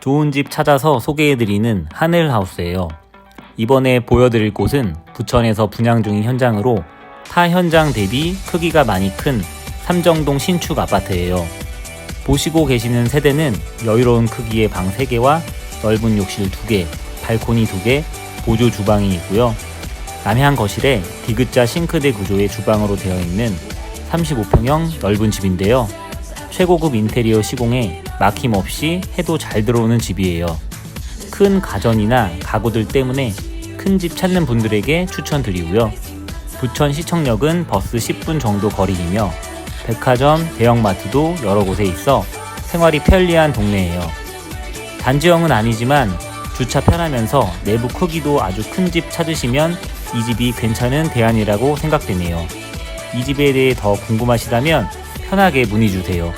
좋은 집 찾아서 소개해드리는 하늘하우스예요. 이번에 보여드릴 곳은 부천에서 분양 중인 현장으로 타 현장 대비 크기가 많이 큰 삼정동 신축 아파트예요. 보시고 계시는 세대는 여유로운 크기의 방 3개와 넓은 욕실 2개, 발코니 2개, 보조 주방이 있고요. 남향 거실에 디귿자 싱크대 구조의 주방으로 되어 있는 35평형 넓은 집인데요. 최고급 인테리어 시공에 막힘없이 해도 잘 들어오는 집이에요. 큰 가전이나 가구들 때문에 큰 집 찾는 분들에게 추천드리고요. 부천 시청역은 버스 10분 정도 거리이며 백화점, 대형마트도 여러 곳에 있어 생활이 편리한 동네예요. 단지형은 아니지만 주차 편하면서 내부 크기도 아주 큰 집 찾으시면 이 집이 괜찮은 대안이라고 생각되네요. 이 집에 대해 더 궁금하시다면 편하게 문의 주세요.